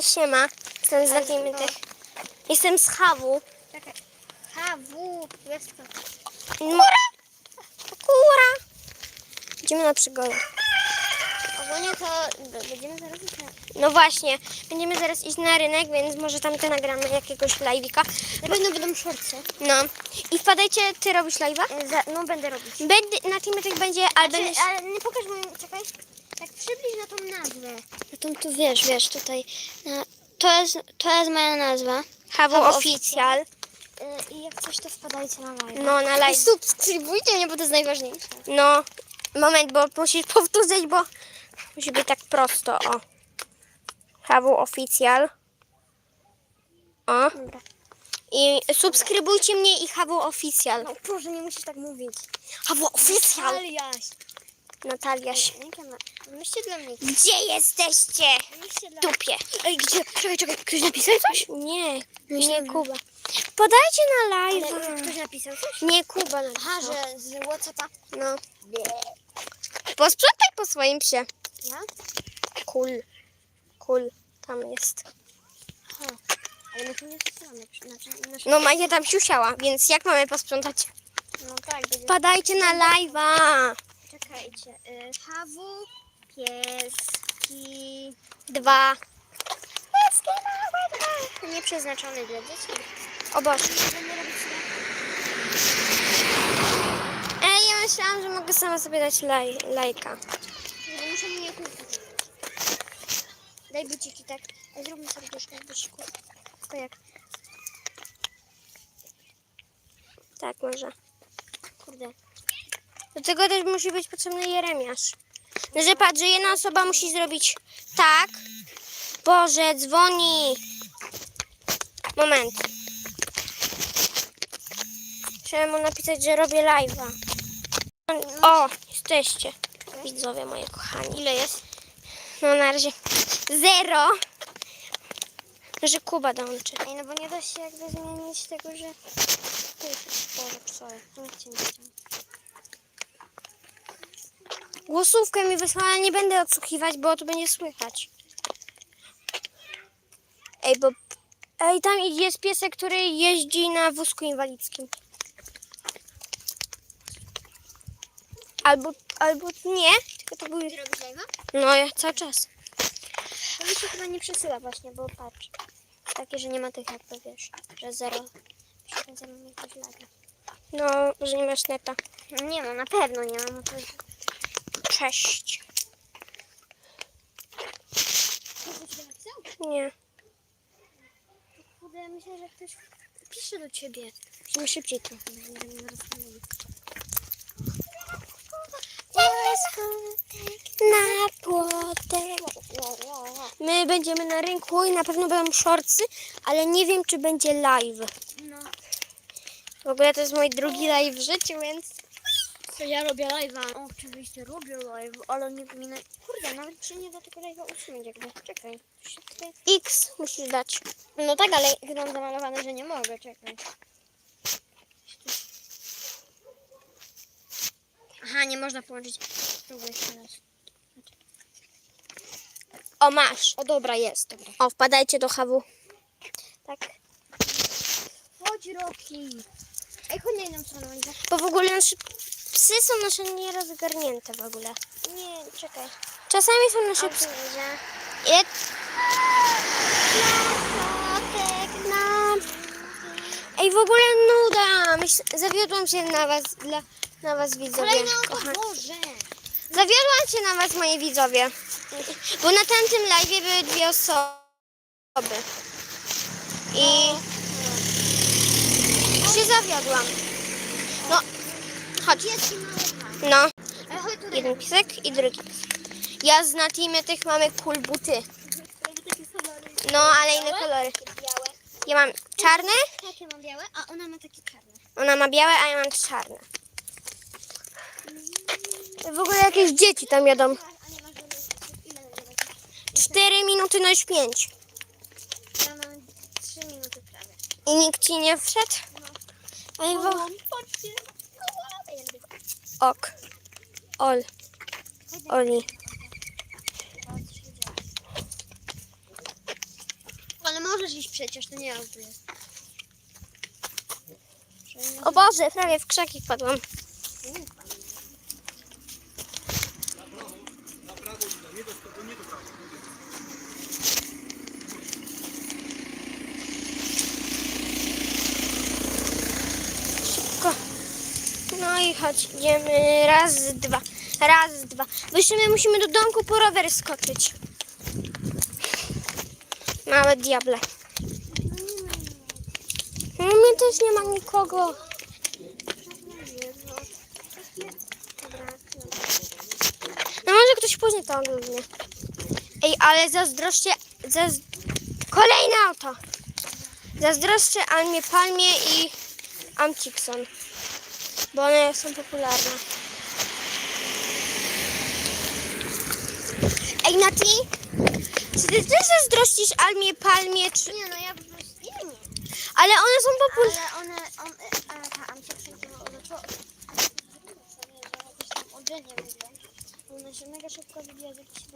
Siema, jestem z tych. Jestem z Hawu. Czekaj. H, W, jest to. Kura! Kura! Idziemy na przygodę. Ogólnie to będziemy zaraz iść na... No właśnie, będziemy zaraz iść na rynek, więc może tam te nagramy jakiegoś live'ika. Na pewno będą szorce. No. I wpadajcie, ty robisz live'a? E, no będę robić. Będę, na teamie tych będzie, ale Znaczy, będziesz... ale nie pokaż moją... Czekaj. Tak przybliż na tą nazwę. No to tu wiesz, wiesz, tutaj. na- To jest, to jest moja nazwa. Hawu Oficjal. E, I jak coś to wpadajcie na live. No, na I live. subskrybujcie mnie, bo to jest najważniejsze. No, moment, bo musisz powtórzyć, bo musi być tak prosto, o. Hawu Oficjal. O. Dobra. I subskrybujcie mnie i Hawu Oficjal. No proszę, nie musisz tak mówić. Hawu Oficjal. Natalia. Myślcie dla mnie. Gdzie jesteście? Myślcie dla Dupie. Ej, gdzie? Czekaj, czekaj. Ktoś napisał coś? Nie, nie Kuba. Podajcie na Ale live. ktoś napisał coś? Nie Kuba Aha, że z Whatsappa. No. Posprzątaj po swoim psie. Ja? Kul. Kul. Tam jest. Aha. Ale my tu nie wpisamy. Znaczy, No Maja tam siusiała, więc jak mamy posprzątać? no tak, będzie... Padajcie na live'a. Czekajcie. Y, hawu, pieski... Dwa. Pieski małe dwa. Nieprzeznaczony dla dzieci. O Boże. Będę robić Ej, ja myślałam, że mogę sama sobie dać laj, lajka. Muszę mnie kupić. Daj buciki, tak. Ej, Zróbmy sobie troszkę bucików. To jak? Tak, może. Kurde. Do tego też musi być potrzebny Jeremiasz. No, że patrz, że jedna osoba musi zrobić tak. Boże, dzwoni. Moment. Trzeba mu napisać, że robię live'a. O, jesteście. Widzowie moje kochani. Ile jest? No na razie zero. Że Kuba dołączy. Ej, no bo nie da się jakby zmienić tego, że... Boże, sorry. Nie chcę nie chciałam. Głosówkę mi wysłała, ale nie będę odsłuchiwać, bo to będzie słychać. Ej, bo... Ej, tam jest piesek, który jeździ na wózku inwalidzkim. Albo, albo nie, tylko to był... Ty robisz live'a? No, ja cały czas. To mi się chyba nie przesyła właśnie, bo patrz. Takie, że nie ma tych jakby, wiesz, że zero. Że mam jakieś lagi. No, że nie masz neta. Nie no, na pewno nie mam. Cześć. Nie. Kurde, myślę, że ktoś pisze do ciebie. Musimy szybciej trochę. Na płotek. My będziemy na rynku i na pewno będą shortsy, ale nie wiem, czy będzie live. No, W ogóle to jest mój drugi live w życiu, więc... to ja robię live'a. Oczywiście robię live, ale nie pominę. Kurde, nawet się nie da tego live'a usunąć jakby. Czekaj. tutaj- X musisz dać. No tak, ale mam zamalowane, że nie mogę, czekaj. Aha, nie można połączyć. Spróbuję jeszcze raz. O, masz. O dobra, jest, dobra. O, wpadajcie do hawu. Tak. Chodź, Roki. Ej, chodź na inną stronę. Bo w ogóle nasze psy są nasze nierozgarnięte w ogóle. Nie, czekaj. Czasami są nasze psy. Je... Ej, w ogóle nuda. Myśl... Zawiodłam się na was, dla... na was widzowie. Kolejne kochani. auto, Boże. Zawiodłam się na was, moi widzowie. Bo na tamtym live były dwie osoby. I się zawiodłam. No, chodź. No, jeden pisek i drugi pisek. Ja z na teamie tych mamy cool buty. No, ale inne kolory. Ja mam czarne, Takie mam białe, a ona ma takie czarne. ona ma białe, a ja mam czarne. W ogóle jakieś dzieci tam jadą. A nie masz żadnych. Ile nagrywać? Cztery minuty, no już pięć. Ja mam 3 minuty prawie. I nikt ci nie wszedł? Ej, wo... Ok. Ol. Oli. możesz iść przecież, to nie auto jest. O Boże, prawie w krzaki wpadłam. Idziemy. Raz, dwa. Raz, dwa. Bo jeszcze my musimy do domku po rower skoczyć. Małe diable. U mnie też nie ma nikogo. No może ktoś później to oglądnie. Ej, ale zazdroszczę... Zaz... Kolejne auto! Zazdroszczę Almie Palmie i Amcikson. Bo one są popularne. Ej, Nati! Czy ty też zazdrościsz Almie Palmie, czy... Nie no, ja po prostu nie, nie. Ale one są popularne. Ale one, on, ale ta Amcia. Ona się mega szybko wybija z jakichś.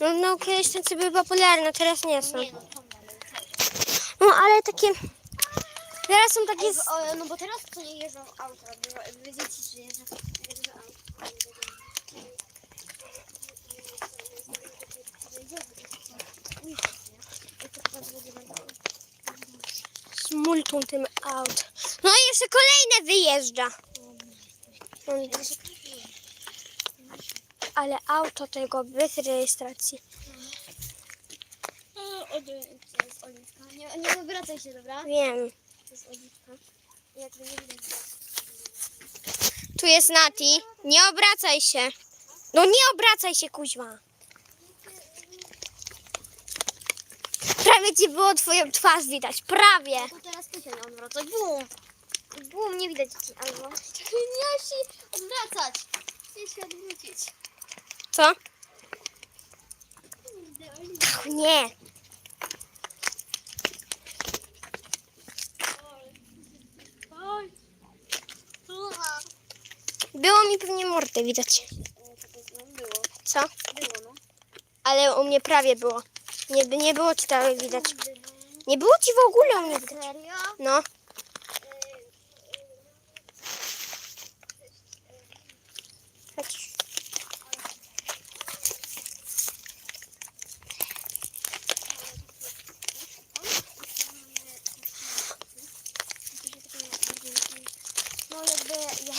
No, no kiedyś tacy były popularne, teraz nie są. Nie no, tam dalej. No ale takie... Teraz są takie... Ej, bo, o, no bo teraz to nie jeżdżą auta, bo wy dzieci, że jeżdżą, jeżdżą auta. z multą tym aut. No i jeszcze kolejne wyjeżdża. Ale auto tego bez rejestracji. Jest oliwka. Nie, nie wywracaj się, dobra? Wiem. Nie widać. Tu jest Nati. Nie obracaj się. No nie obracaj się, kuźma. Prawie ci było twoją twarz widać. Prawie. To teraz ty się nie odwracaj. Bum! Bum, nie widać ci albo. Nie się odwracać. Chcę się odwrócić. Co? Ach, Nie. Było mi pewnie mordę widać. Było, Co? było no. Ale u mnie prawie było. Nie, nie było ci tam widać. Nie było ci w ogóle u mnie widać. Serio? No. Chodź. No jakby ja,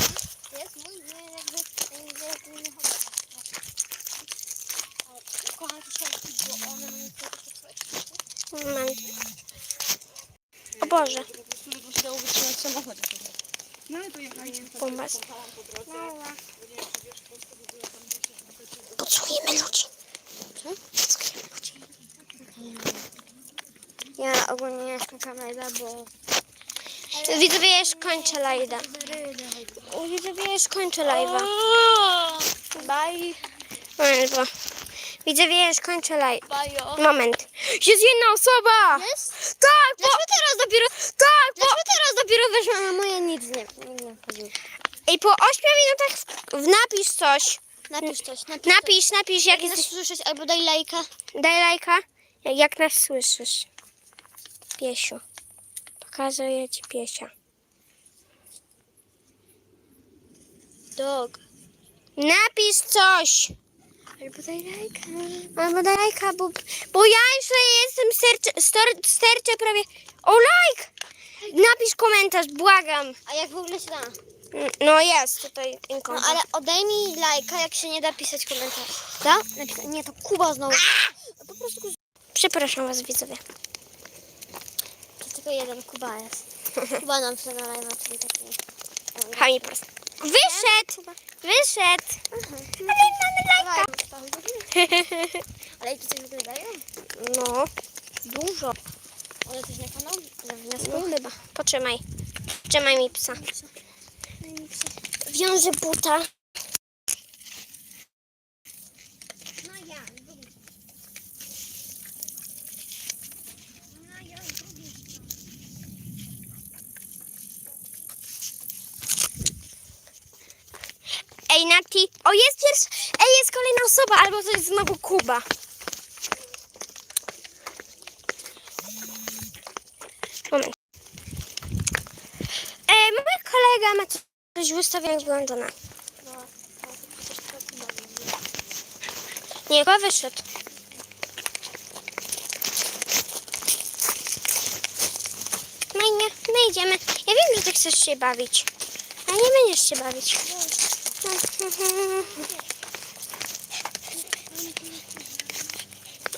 jest mój, nie jakby, jakby jakby nie chodzi. Ale Kocham te siatki, bo one mają takie coś. Mam. O Boże. Prostu wytrzymać samochód. No ale to jechaliśmy sobie, Bombas. pojechałam po drodze. Powiedziałem, że wiesz, po prostu w ogóle tam wiecie, Podsłuchujemy ludzi. Podsłuchujemy ludzi. Ja ogólnie nie skończę lajda, bo... Widzowie, już kończę lajda. O, Widzowie, już kończę live'a. Bye. Moment, Widzowie, już kończę live. Bajo. Moment. Jest jedna osoba! Jest? Tak, bo... Dlaczego teraz dopiero, Tak, bo... dlaczego teraz dopiero weszłam na moje nic nie, nie, nie wchodziło. Ej, po 8 minutach w... w- napisz coś. Napisz coś, napisz Napisz, napisz, jak Jak nas jesteś... słyszeć, albo daj lajka. Daj lajka, jak, jak nas słyszysz. Piesiu. Pokazuję ci piesia. Dog. Napisz coś. Albo daj lajka. Daj lajka, bo, bo ja już jestem serce, stor, stercze prawie... O, like! Napisz komentarz, błagam. A jak w ogóle się da? No jest tutaj No inkom. ale odejmij lajka, jak się nie da pisać komentarz. Da? Napisa- nie, to Kuba znowu. No po prostu Przepraszam was, widzowie. to tylko jeden Kuba jest. Kuba nam się na live, czyli taki... Pani prosto. Wyszedł! Wyszedł! Ale mamy lajka. Ale ci coś w ogóle dają? No, dużo. One coś na kanał? No chyba. Potrzymaj. Trzymaj mi psa. Wiążę buta. Mati. O, jest pierwsza. Ej, jest kolejna osoba, albo to jest znowu Kuba. Moment. Ej, mój kolega ma coś wystawionego Glendona. Nie, chyba wyszedł. No i nie, no my idziemy. Ja wiem, że ty chcesz się bawić. A nie będziesz się bawić.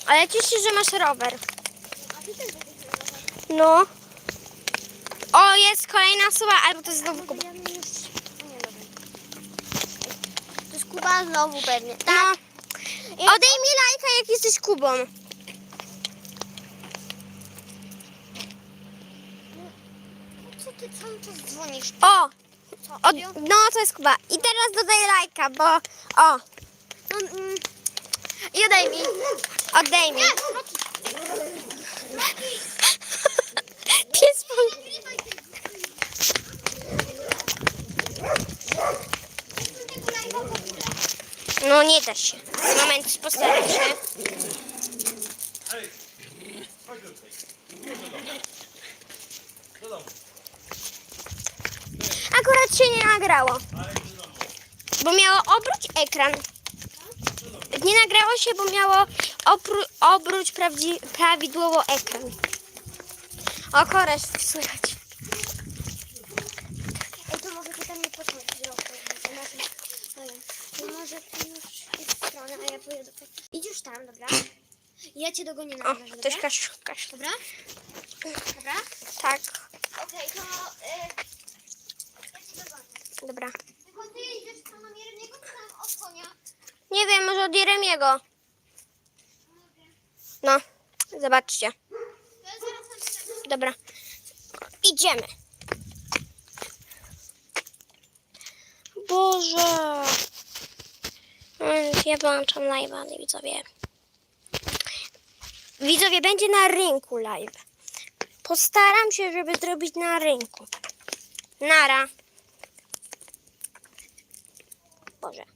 Ale cieszę się, że masz rower. No. O, jest kolejna osoba, albo to jest znowu Kuba. To jest Kuba znowu pewnie. No. Odejmij lajka, jak jesteś Kubą. Co ty cały czas dzwonisz? O? Od, no to jest Kuba. I teraz dodaj lajka, bo... O, No, mm, I odejmij. odejmij. Pies po... No nie da się. Moment, postaram się. Akurat się nie nagrało. Bo miało obróć ekran. Nie nagrało się, bo miało obróć prawdzi- prawidłowo ekran. O, koreś słychać. Ej, to może ty tam nie począć zrobić. To może, ty już idź w stronę, a ja pojedę. Idź już tam, dobra? Ja cię dogonię na O, ktoś dobra? kasz, kasz. Dobra? Dobra? Tak, Okej, to... Y. dobra. Tylko ty idziesz tam na miernego, czy tam od konia? Nie wiem, może od Jeremiego. No, zobaczcie. To ja zaraz tam idę. Dobra. Idziemy. Boże. Więc Ja wyłączam live'a, widzowie. Widzowie, będzie na rynku live. Postaram się, żeby zrobić na rynku. Nara. Boże.